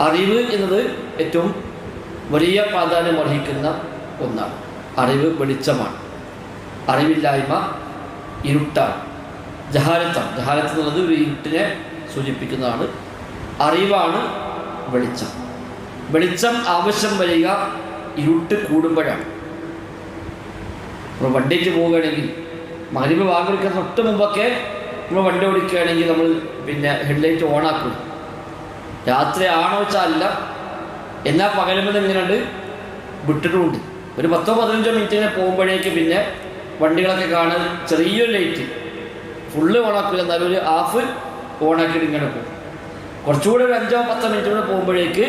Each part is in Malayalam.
അറിവ് എന്നത് ഏറ്റവും വലിയ പ്രാധാന്യം അർഹിക്കുന്ന ഒന്നാണ്. അറിവ് വെളിച്ചമാണ്. അറിവില്ലായ്മ ഇരുട്ടാണ്. ജഹാലത്താണ്. ജഹാലത്ത് എന്നുള്ളത് ഒരു ഇരുട്ടിനെ സൂചിപ്പിക്കുന്നതാണ്. അറിവാണ് വെളിച്ചം. വെളിച്ചം ആവശ്യം വരിക ഇരുട്ട് കൂടുമ്പോഴാണ്. നമ്മൾ വണ്ടിക്ക് പോവുകയാണെങ്കിൽ മകരീവ് വാങ്ങിക്കാൻ തൊട്ട് മുമ്പൊക്കെ നമ്മൾ വണ്ടി ഓടിക്കുകയാണെങ്കിൽ നമ്മൾ പിന്നെ ഹെഡ്ലൈറ്റ് ഓണാക്കും രാത്രി ആണോ വെച്ചാൽ അല്ല എന്നാൽ പകലുമ്പോൾ ഇങ്ങനെയുണ്ട്? വിട്ടിട്ടുമുണ്ട് ഒരു പത്തോ പതിനഞ്ചോ മിനിറ്റിനെ പോകുമ്പോഴേക്ക് പിന്നെ വണ്ടികളൊക്കെ കാണാൻ ചെറിയൊരു ലൈറ്റ് ഫുള്ള് ഓണാക്കില്ല എന്നാലും ഒരു ഹാഫ് ഓണാക്കിയിട്ട് ഇങ്ങനെ പോകും. കുറച്ചുകൂടെ ഒരു അഞ്ചോ പത്തോ മിനിറ്റ് കൂടെ പോകുമ്പോഴേക്ക്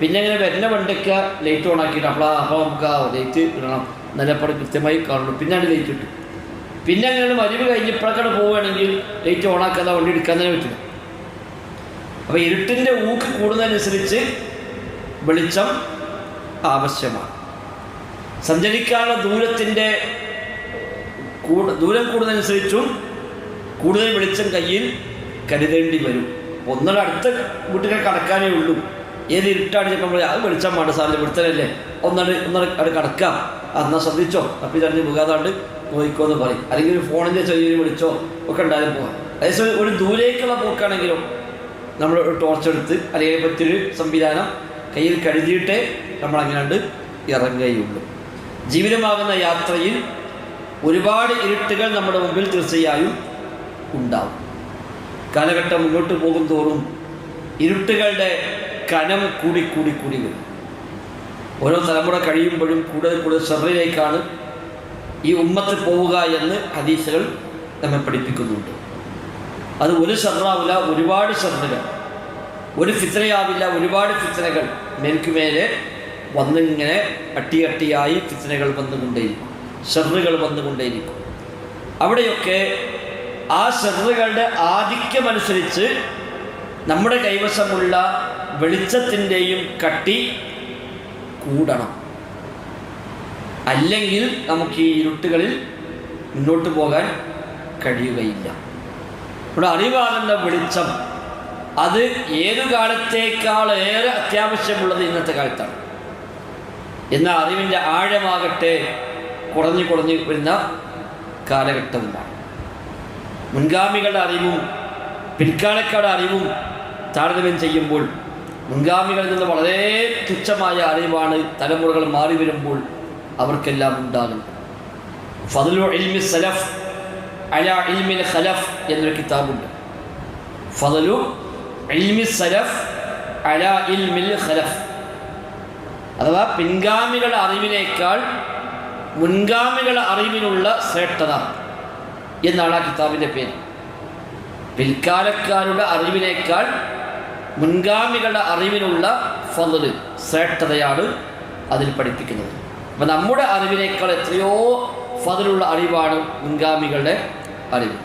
പിന്നെ ഇങ്ങനെ വരുന്ന വണ്ടിയൊക്കെ ലൈറ്റ് ഓണാക്കിയിട്ട് അപ്പോൾ അപ്പോൾ നമുക്ക് ആ ലൈറ്റ് ഇടണം. നല്ല പടം കൃത്യമായി കാണുള്ളൂ. പിന്നാണ് ലൈറ്റ് ഇട്ടു പിന്നെ അങ്ങനെ മരുവ് കഴിഞ്ഞപ്പോഴൊക്കെ പോവുകയാണെങ്കിൽ ലൈറ്റ് ഓണാക്കാതെ വണ്ടി എടുക്കാൻ തന്നെ പറ്റില്ല. അപ്പോൾ ഇരുട്ടിന്റെ ഊക്ക് കൂടുന്നതനുസരിച്ച് വെളിച്ചം ആവശ്യമാണ്. സഞ്ചരിക്കാനുള്ള ദൂരത്തിന്റെ ദൂരം കൂടുന്നതനുസരിച്ചും കൂടുതൽ വെളിച്ചം കയ്യിൽ കരുതേണ്ടി വരും. ഒന്നുകൂടെ അടുത്ത വീട്ടിലേക്ക് കടക്കാനേ ഉള്ളൂ. ഏത് ഇരുട്ടാണ് നമ്മൾ അത് വെളിച്ചം വേണ്ട സാറിന് വെളുത്തലല്ലേ ഒന്നാണ് ഒന്നാണ് അവിടെ കടക്കാം. എന്നാൽ ശ്രദ്ധിച്ചോ? അപ്പം ഇതറിഞ്ഞ് പോകാതാണ്ട് നോക്കിക്കോ എന്ന് പറയും. അല്ലെങ്കിൽ ഫോണിന്റെ ചെറിയൊരു വിളിച്ചോ ഒക്കെ ഉണ്ടായാലും പോകാം അതേസമയം ഒരു ദൂരേക്കുള്ള പോക്കാണെങ്കിലും നമ്മൾ ടോർച്ച് എടുത്ത് അല്ലെങ്കിൽ പറ്റിയൊരു സംവിധാനം കയ്യിൽ കരുതിയിട്ടേ നമ്മൾ അങ്ങനെയാണ്ട് ഇറങ്ങുകയുള്ളൂ. ജീവിതമാകുന്ന യാത്രയിൽ ഒരുപാട് ഇരുട്ടുകൾ നമ്മുടെ മുമ്പിൽ തീർച്ചയായും ഉണ്ടാവും. കാലഘട്ടം മുന്നോട്ട് പോകും തോറും ഇരുട്ടുകളുടെ കനം കൂടി കൂടി കൂടി വരും. ഓരോ തലമുറ കഴിയുമ്പോഴും കൂടുതൽ കൂടുതൽ ശ്രദ്ധയിലേക്കാണ് ഈ ഉമ്മത്ത് പോവുക എന്ന് ഹദീസുകൾ നമ്മെ പഠിപ്പിക്കുന്നുണ്ട്. അത് ഒരു ഷർണാവില്ല ഒരുപാട് ഷർണുകൾ ഒരു ഫിത്രയാവില്ല ഒരുപാട് ഫിത്രകൾ മേൽക്കുമേലെ വന്നിങ്ങനെ അട്ടിയട്ടിയായി ഫിത്രകൾ വന്നുകൊണ്ടേയിരിക്കും. ഷെറുകൾ വന്നുകൊണ്ടേയിരിക്കും. അവിടെയൊക്കെ ആ ഷെറുകളുടെ ആധിക്യമനുസരിച്ച് നമ്മുടെ കൈവശമുള്ള വെളിച്ചത്തിന്റെയും കട്ടി കൂടണം. അല്ലെങ്കിൽ നമുക്ക് ഈ ഇരുട്ടുകളിൽ മുന്നോട്ട് പോകാൻ കഴിയുകയില്ല. ഇവിടെ അറിവാണെന്ന വെളിച്ചം അത് ഏതു കാലത്തേക്കാൾ ഏറെ അത്യാവശ്യമുള്ളത് ഇന്നത്തെ കാലത്താണ്. എന്നാൽ അറിവിന്റെ ആഴമാകട്ടെ കുറഞ്ഞു കുറഞ്ഞു വരുന്ന കാലഘട്ടമാണ് മുൻഗാമികളുടെ അറിവും പിൽക്കാലക്കാരുടെ അറിവും താരതമ്യം ചെയ്യുമ്പോൾ മുൻഗാമികളിൽ നിന്ന് വളരെ തുച്ഛമായ അറിവാണ് തലമുറകൾ മാറി വരുമ്പോൾ അവർക്കെല്ലാം ഉണ്ടാകുന്നത്. ഫതുലു ഇൽമി സലഫ് അല ഇൽമിൽ ഖലഫ് എന്നൊരു കിതാബുണ്ട് ഫലു ഇൽമി സലഫ് അല ഇൽമിൽ ഖലഫ് അഥവാ പിൻഗാമികളുടെ അറിവിനേക്കാൾ മുൻഗാമികളുടെ അറിവിനുള്ള ശ്രേഷ്ഠത എന്നാണ് ആ കിതാബിന്റെ പേര്. പിൽക്കാലക്കാരുടെ അറിവിനേക്കാൾ മുൻഗാമികളുടെ അറിവിനുള്ള ഫضൽ ശ്രേഷ്ഠതയാണ് അതിൽ പഠിപ്പിക്കുന്നത്. അപ്പം നമ്മുടെ അറിവിനേക്കാൾ എത്രയോ ഫതിലുള്ള അറിവാണ് മുൻഗാമികളുടെ അറിവ്.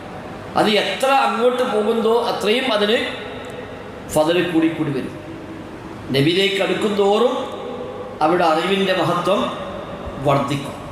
അത് എത്ര അങ്ങോട്ട് പോകുന്നതോ അത്രയും അതിന് ഫതിൽ കൂടി കൂടി വരും. നബിയിലേക്ക് അടുക്കും തോറും അവരുടെ അറിവിന്റെ മഹത്വം വർദ്ധിക്കും.